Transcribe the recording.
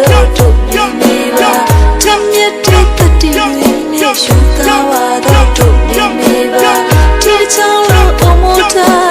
တော့တို့နေပါချမ်းမြတ်တဲ့တတိလေးနဲ့ရှုသာဝါတော့တို့နေပါဒီချောင်းလို့အမောတာ